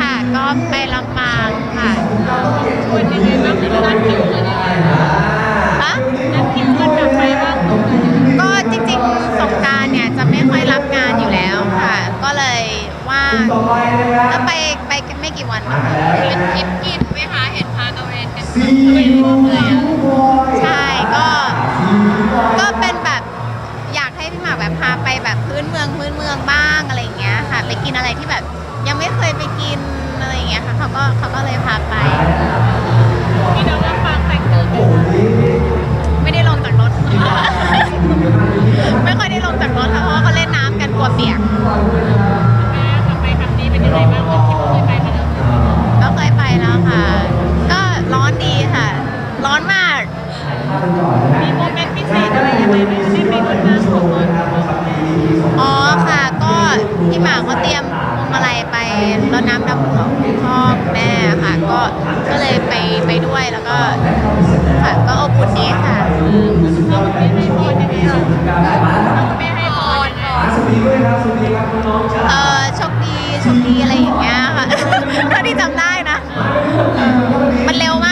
ค่ะก็ไปลำปางค่ะชวนยังไงบ้างเป็นคิวกันยังไงฮะนัดคิวกันแบบไปบ้างตรงก็จริงๆสงการเนี่ยจะไม่ค่อยรับงานอยู่แล้วค่ะ ก็เลยว่างก็ไปไปไม่กี่วันเป็นทริปกินไหมคะเห็นพาตะเวนกันตะเวนทั่วเมืองใช่ก็ก็เป็นแบบอยากให้พี่หมากแบบพาไปแบบพื้นเมืองพื้นเมืองบ้างอะไร ไปกินอะไรที่แบบ ยังไม่เคยไปกินอะไรอย่างเงี้ยค่ะเขาก็เขาก็เลยพาไป พี่น้องลำปางแต่งตัวกันไม่ได้ลงจากรถ ไม่ค่อยได้ลงจากรถค่ะเพราะว่าเขาเล่นน้ำกันกลัวเปียก แม่ทำไปครั้งนี้เป็นยังไงบ้างวันที่เคยไปมาแล้วก็เคยไปแล้วค่ะ ก็ร้อนดีค่ะ ร้อนมาก มีโมเมนต์พิเศษอะไรยังไงไหมได้ไปรดน้ำขอพรอ๋อค่ะ ก็ พี่หมากก็เตรียมพวงมาลัยไปรดน้ำดำหัวคุณพ่อคุณแม่ค่ะ ก็ก็เลยไปไปด้วยแล้วก็ค่ะก็อบอุ่นดีค่ะเราไม่ให้พรยังไงอะไม่ให้พรยังไงเออโชคดีโชคดีอะไรอย่างเงี้ยค่ะถ้าที่จำได้นะ มันเร็วม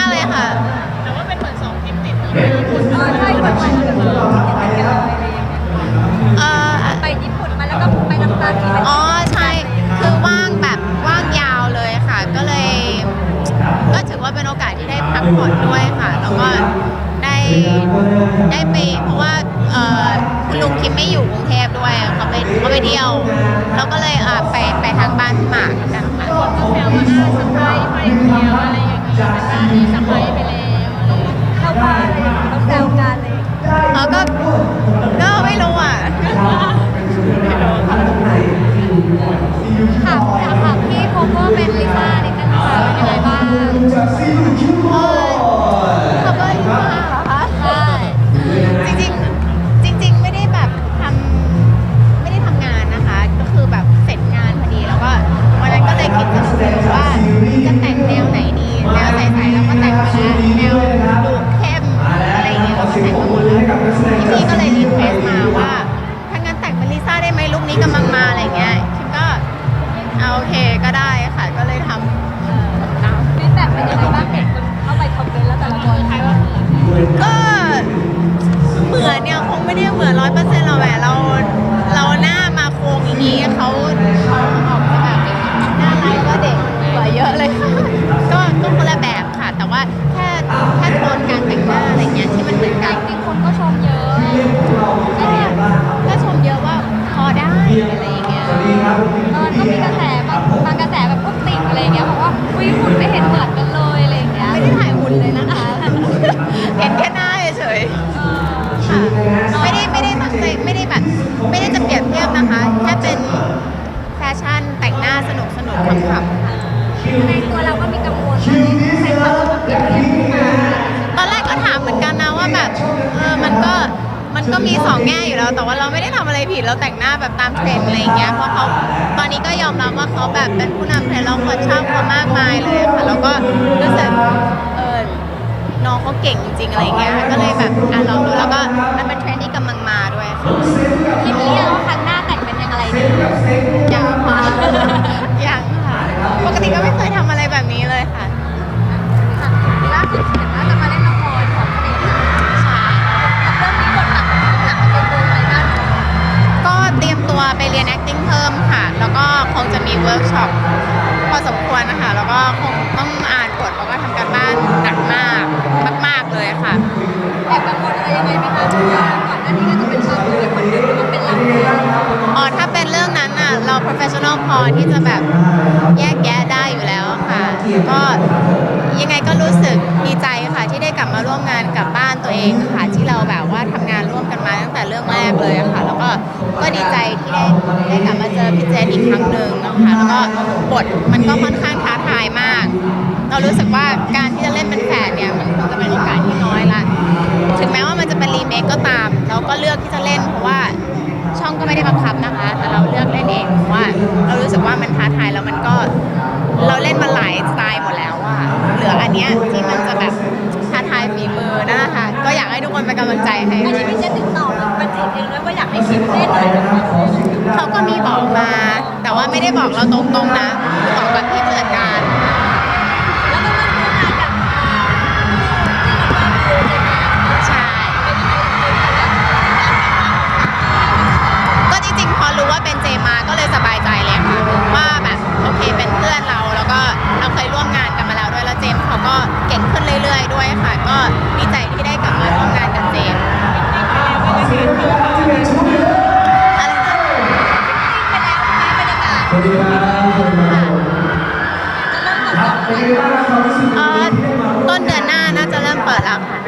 าก พักผ่อนด้วยค่ะ แล้วก็ได้ได้ไปเพราะว่าเอ่อคุณลุงคิมไม่อยู่กรุงเทพด้วยเขาไปเขาไปเที่ยวเราก็เลยอะไปไปทางบ้านพี่หมาก มือนร้อยเปอร์เซ็นต์หรอกแหมเราเราหน้ามาโครงอย่างนี้เขาเขาออกมาแบบหน้าไรก็เด็กกว่าเยอะเลยก็ก็คนละแบบค่ะ แต่ว่าแค่แค่โทนการแต่งหน้าอะไรเงี้ยที่มันเหมือนกันจริงคนก็ชมเยอะก็ก็ชมเยอะว่าพอได้อะไรอย่างเงี้ยเออก็มีกระแส สนุกสนุกขำในตัวเราก็มีกังวลใครเขาจะมาเปรียบเทียบขึ้นมาตอนแรกก็ถามเหมือนกันนะว่าแบบเออมันก็มันก็มีสองแง่อยู่แล้ว แต่ว่าเราไม่ได้ทำอะไรผิดเราแต่งหน้าแบบตามเทรนด์อะไรเงี้ยเพราะเขาตอนนี้ก็ยอมรับว่าเขาแบบเป็นผู้นำเทรนด์แล้วคนชอบเขามากมายเลยค่ะแล้วก็รู้สึกเออน้องเขาเก่งจริงๆอะไรเงี้ยก็เลยแบบอะลองดูแล้วก็มันเป็นเทรนด์ที่กำลังมาด้วยค่ะคิดหรือยังว่าครั้งหน้าแต่งเป็นยังไงดี ปกติก็ไม่เคยทำอะไรแบบนี้เลยค่ะ ล่าสุดเห็นว่าจะมาเล่นละครของเสน่ห์ใช่กับเรื่องนี้บทหนักหนักเป็นตัวอะไรบ้างก็เตรียมตัวไปเรียน acting เพิ่มค่ะ แล้วก็คงจะมีเวิร์กช็อปพอสมควรนะคะ แล้วก็คงต้องอ่านบทแล้วก็ทำการบ้านหนักมาก มาก ๆ เลยค่ะ แอบกังวลอะไรยังไงไหมคะเพราะว่าก่อนหน้านี้ก็จะ พอที่จะแบบแยกแยะได้อยู่แล้วค่ะก็ยังไงก็รู้สึกดีใจค่ะที่ได้กลับมาร่วมงานกับบ้านตัวเองค่ะที่เราแบบว่าทำงานร่วมกันมาตั้งแต่เรื่องแรกเลยค่ะ แล้วก็ก็ดีใจที่ได้ได้กลับมาเจอพี่เจนอีกครั้งหนึ่งนะคะแล้วก็บทมันก็ค่อนข้างท้าทายมาก เรารู้สึกว่าการที่จะเล่นเป็นแฝดเนี่ยมันคงจะเป็นโอกาสที่น้อยละ ลายสไตล์หมดแล้วอะเหลืออันเนี้ยที่มันจะแบบท้าทายฝีมือนะคะก็อยากให้ทุกคนเป็นกำลังใจให้ อันนี้พี่จะติดต่อเราเนจีบเองด้วยว่าอยากให้คิมเล่นอะไเขาก็มีบอกมา แต่ว่าไม่ได้บอกเราตรงๆนะ บอกกับพี่ผู้จัดการ งขึ้นเรื่อยๆ ด้วยค่ะ ก็ดีใจที่ได้กลับมาร่วมงานกับเจนสวัสดีครับสวัสดีครับเอ่อต้นเดือนหน้าน่าจะเริ่มเปิดแล้วค่ะ